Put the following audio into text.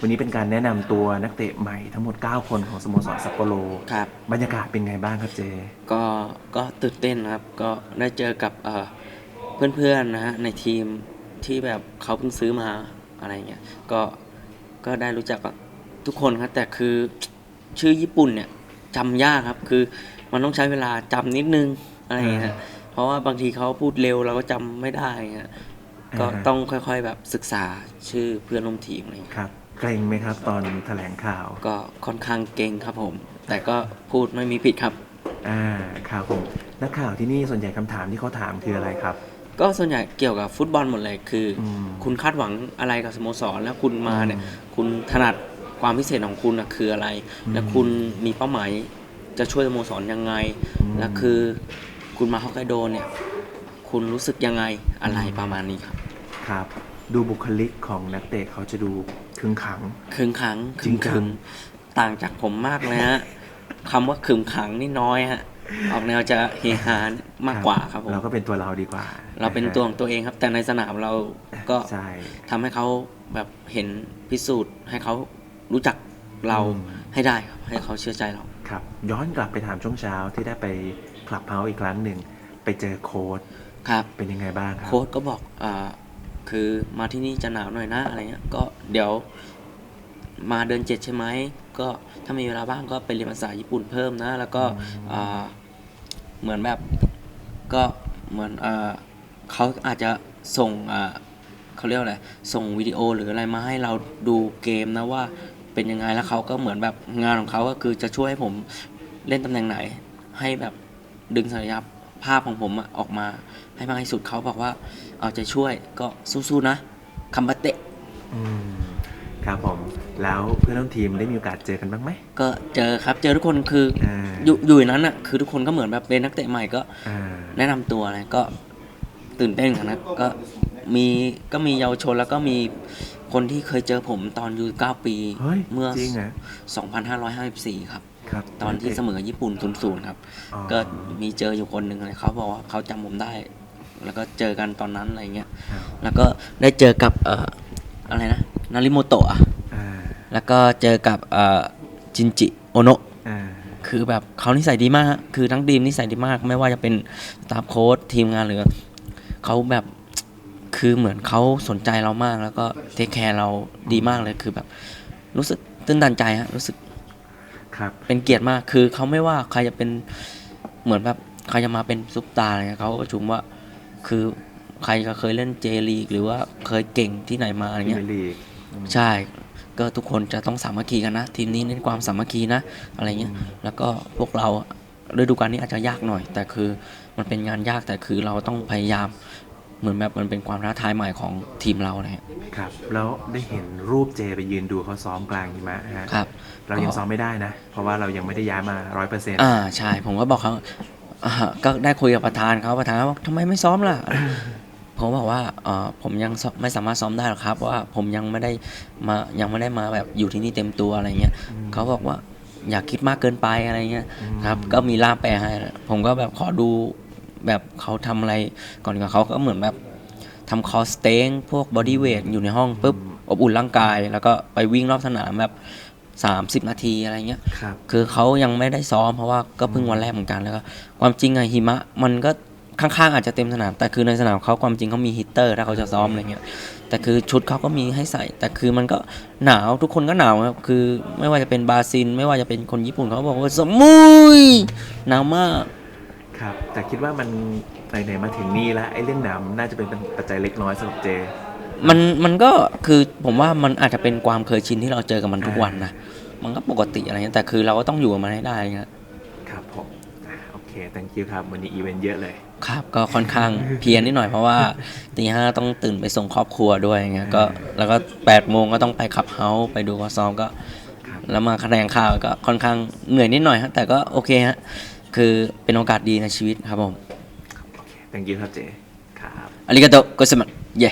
วันนี้เป็นการแนะนำตัวนักเตะใหม่ทั้งหมด 9 คนของสโมสรซัปโปโรครับ บรรยากาศเป็นไงบ้างครับเจ ก็ก็ตื่นเต้นครับ ก็ได้เจอกับเอ่อเพื่อนๆนะฮะในทีมที่แบบเขาเพิ่งซื้อมาอะไรเงี้ยก็ก็ได้รู้จักกับทุกคนครับ แต่คือชื่อญี่ปุ่นเนี่ยจำยากครับ คือมันต้องใช้เวลาจำนิดนึงอะไรเงี้ยฮะเพราะว่าบางทีเขาพูดเร็วเราก็จำไม่ได้ฮะก็อ่าฮะ ต้องค่อยๆแบบศึกษาชื่อเพื่อนร่วมทีมอะไรเงี้ย ครับ เกรงไหมครับ ตอนแถลงข่าว ก็ค่อนข้างเก่งครับผม แต่ก็พูดไม่มีผิดครับ อ่าครับผมนักข่าวที่นี่ส่วนใหญ่คำถามที่เขาถามคืออะไรครับ ก็ส่วนใหญ่เกี่ยวกับฟุตบอลหมดเลยคืออมคุณคาดหวังอะไรกับสโมสร แล้วคุณมาเนี่ยอืมคุณถนัดความพิเศษของคุณน่ะคืออะไร อืมและคุณมีเป้าหมายจะช่วยสโมสรยังไง อืม และคือคุณมาฮอกไกโดเนี่ย คุณรู้สึกยังไงอะไรประมาณนี้ครับ ครับ ดูบุคลิกของนักเตะเขาจะดู ขึงขังคึงขังจริงจังคึงต่างจากผมมากเลยฮะคำว่าคึงขังนี่น้อยฮะ ออกแนวจะเฮฮามากกว่าครับผมเราก็เป็นตัวเราดีกว่าเราเป็นตัวของตัวเองครับ แต่ในสนามเราก็ ใช่ ทำให้เขาแบบเห็นพิสูจน์ ให้เขารู้จักเราอืม ให้ได้ครับ ให้เขาเชื่อใจเรา ครับย้อนกลับไปถามช่วงเช้าที่ได้ไปคลับเฮาส์อีกครั้งหนึ่ง ไปเจอโค้ดครับ เป็นยังไงบ้างครับ โค้ชก็บอกอ่า คือมาที่นี่จะหนาวหน่อยนะอะไรเงี้ยก็เดี๋ยวมาเดือนเจ็ดใช่ไหมก็ถ้ามีเวลาบ้างก็ไปเรียนภาษาญี่ปุ่นเพิ่มนะ แล้วก็อ่าเหมือนแบบก็เหมือนอ่าเขาอาจจะส่งอ่าเขาเรียกว่าอะไรส่งวิดีโอหรืออะไรมาให้เราดูเกมนะว่าเป็นยังไงแล้วเขาก็เหมือนแบบงานของเขาก็คือจะช่วยให้ผมเล่นตำแหน่งไหน ให้แบบดึงศักยภาพ ของผมอะออกมาให้มากที่สุดเขาบอกว่า เอาใจช่วยก็สู้ๆนะคัมบัตเตะอืมครับผมแล้วเพื่อนร่วมทีมได้มีโอกาสเจอกันบ้างไหมก็เจอครับเจอทุกคนคืออ่าอยู่อยู่ในนั้นอะคือทุกคนก็เหมือนแบบเป็นนักเตะใหม่ก็อ่าแนะนำตัวอะไรก็ตื่นเต้นกันนะก็มีก็มีเยาวชนแล้วก็มีคนที่เคยเจอผมตอนอายู่9ปีเฮ้ยเมื่อจริงเหรอ2554 ครับ ครับตอนที่เสมอญี่ปุ่น0-0ครับ อ๋อ ก็มีเจออยู่คนหนึ่งเลยเขาบอกว่าเขาจำผมได้ แล้วก็เจอกันตอนนั้นอะไรเงี้ย ครับแล้วก็ได้เจอกับเอ่ออะไรนะนาริโมโตะอะอ่าแล้วก็เจอกับเอ่อจินจิโอโนะอ่าคือแบบเขานิสัยดีมากฮะคือทั้งทีมนิสัยดีมาก ไม่ว่าจะเป็นสตาฟโค้ชทีมงานหรือเขาแบบคือเหมือนเขาสนใจเรามาก แล้วก็เทคแคร์เราดีมากเลยคือแบบรู้สึกตื้นตันใจฮะรู้สึก ครับเป็นเกียรติมากคือเขาไม่ว่าใครจะเป็นเหมือนแบบใครจะมาเป็นซุปตาร์อะไรเงี้ยเขาก็ประชุมว่าคือใครก็เคยเล่นเจลีกหรือว่าเคยเก่งที่ไหนมาอะไรพรีเงี้เมียยร์ลีกอืมใช่ ก็ทุกคนจะต้องสามัคคีกันนะ ทีมนี้เน้นความสามัคคีนะอะไรเงี้ยแล้วก็พวกเราฤดูกาลนี้อาจจะยากหน่อย แต่คือมันเป็นงานยากแต่คือเราต้องพยายาม เหมือนแบบมันเป็นความท้าทายใหม่ของทีมเรานะฮะครับ แล้วได้เห็นรูปเจไปยืนดูเขาซ้อมกลางหิมะฮะครับ เรายังซ้อมไม่ได้นะ เพราะว่าเรายังไม่ได้ย้ายมาร้อยเปอร์เซ็นต์อ่าใช่ ผมก็บอกเขาอ่าก็ได้คุยกับประธานเขาประธานเขาบอกทำไมไม่ซ้อมล่ะผมบอกว่าเอ่อผมยังซ้อมไม่สามารถซ้อมได้หรอกครับเพราะว่าผมยังไม่ได้มายังไม่ได้มาแบบอยู่ที่นี่เต็มตัวอะไรเงี้ยเขาบอกว่าอย่าคิดมากเกินไปอะไรเงี้ยครับ ก็มีล่ามแปลให้ผมก็แบบขอดู แบบเขาทำอะไรก่อนดีกว่าเขาก็เหมือนแบบทำคอสเต็งพวกบอดี้เวทอยู่ในห้องปุ๊บอบอุ่นร่างกาย แล้วก็ไปวิ่งรอบสนามแบบ30 นาทีอะไรเงี้ยครับคือเขายังไม่ได้ซ้อมเพราะว่าก็เพิ่งวันแรกเหมือนกันแล้วก็ความจริงอะหิมะมันก็ข้างๆอาจจะเต็มสนาม แต่คือในสนามเขาความจริงเขามีฮีตเตอร์ถ้าเขาจะซ้อมอะไรเงี้ยแต่คือชุดเขาก็มีให้ใส่ แต่คือมันก็หนาวทุกคนก็หนาวครับคือไม่ว่าจะเป็นบราซิลไม่ว่าจะเป็นคนญี่ปุ่นเขาบอกว่าสมุยหนาวมาก ครับ แต่คิดว่ามันไหนๆมาถึงนี่แล้วไอ้เรื่องหนามน่าจะเป็นปัจจัยเล็กน้อยสำหรับเจ มันมันก็คือผมว่ามันอาจจะเป็นความเคยชินที่เราเจอกับมันทุกวันนะมันก็ปกติอะไรเงี้ยแต่คือเราก็ต้องอยู่กับมันให้ได้เงี้ยครับผมอะโอเค thank you ครับ วันนี้อีเวนต์เยอะเลย ครับก็ค่อนข้างเพลียนิดหน่อยเพราะว่าตีห้าต้องตื่นไปส่งครอบครัวด้วยอย่างเงี้ยก็แล้วก็แปดโมงก็ต้องไปขับเฮาส์ไปดูเขาซ้อมก็ ครับ แล้วมาแสดงข่าวก็ค่อนข้างเหนื่อยนิดหน่อยฮะแต่ก็โอเคฮะ คือเป็นโอกาสดีในชีวิตครับผมโอเค thank you ครับเจครับอาริกาโตโกสมัตเย่